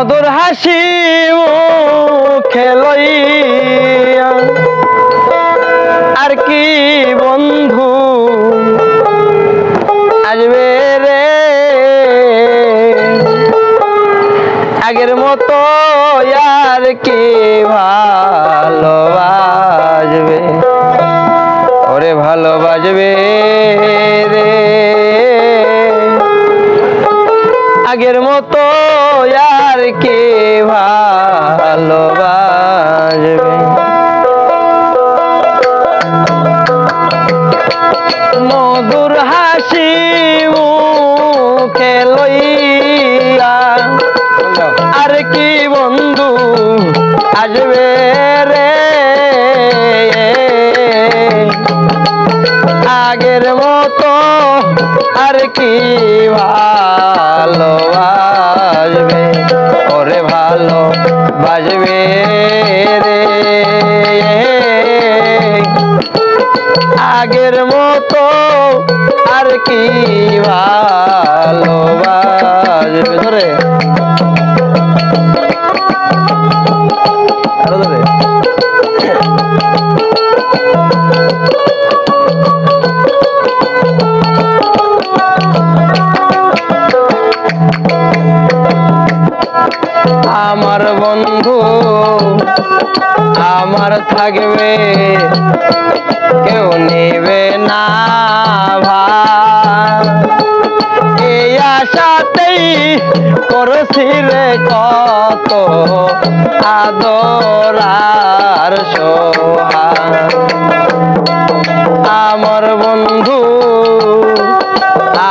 মধুর হাসি খেলইয়া আর কি বন্ধু আসবে রে? আগের মতো আর কি ভালোবাসবে? ওরে ভালোবাসবে রে। আগের মতো আর কি ভালোবাসবে? মধুর হাসি আর কি বন্ধু আসবে রে? আগের মতো আর কি ভালোবাসবে ওরে ভালো বাজবে রে। আগের মতো আর কি ভালো বাজবে। ধরে আদরার সোহাগ আমার বন্ধু,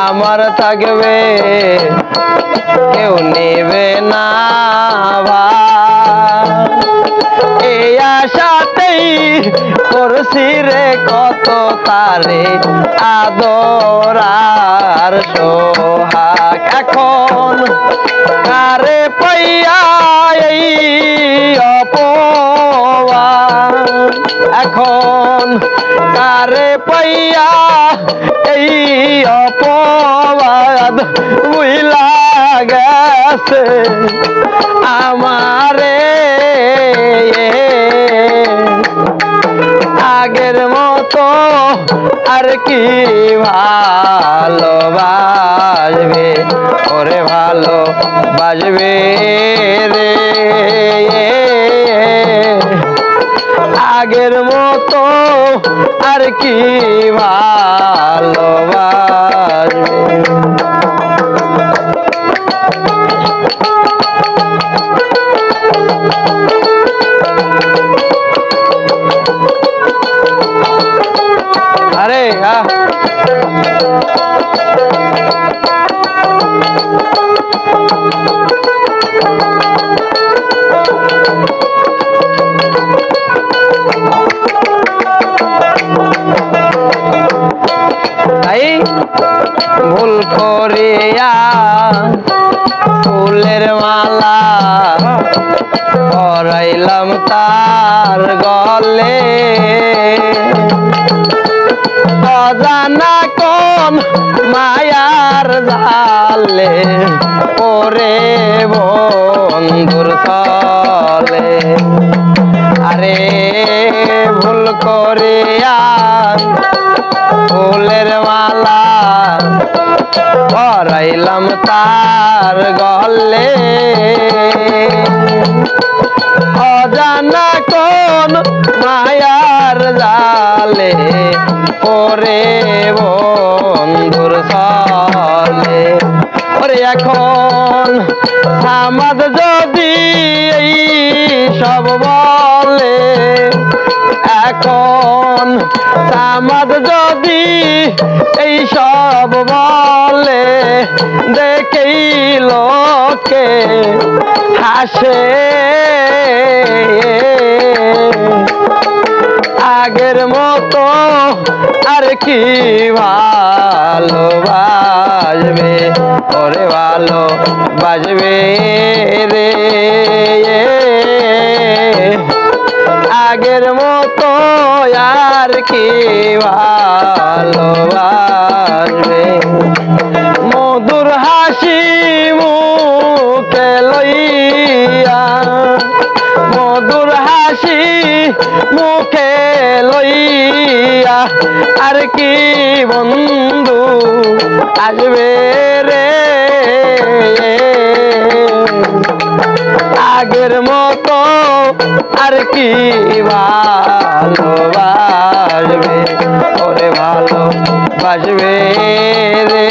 আমার থাকবে, কেউ নেবে না এই আশাতেই করছি রে কত তারে আদরার এখন কারে পাইয়া এই অপবাদ বুইলা গেছে আমারে। আগের মতো আর কি ভালোবাসবে? ওরে ভালো বাজবে রে। আগের মতো আর কি ভালোবাসবে? আরে ভুল করিয়া ফুলের মালা পরাইলাম তার গলে। অজানা কোন মায়ার জালে, ওরে বন্ধুর চলে। আরে ভুল করিয়া ফুলের মালা পরাইলাম তার গলে। অজানা কোন মায়ার জালে ওরে বন্ধুর সালে। ওরে এখন সামাদ যদি সব বলে, এখন সামাদ যদি এই সব বলে দেখেই লোকে হাসে। আগের মতো আর কি ভালোবাসবে? ওরে ভালো বাজবে রে। আগের মতো মুখে লইয়া আর কি বন্ধু আসবে রে? আগের মতো আর কি ভালোবাসবে? ওরে ভালো বাসবে রে?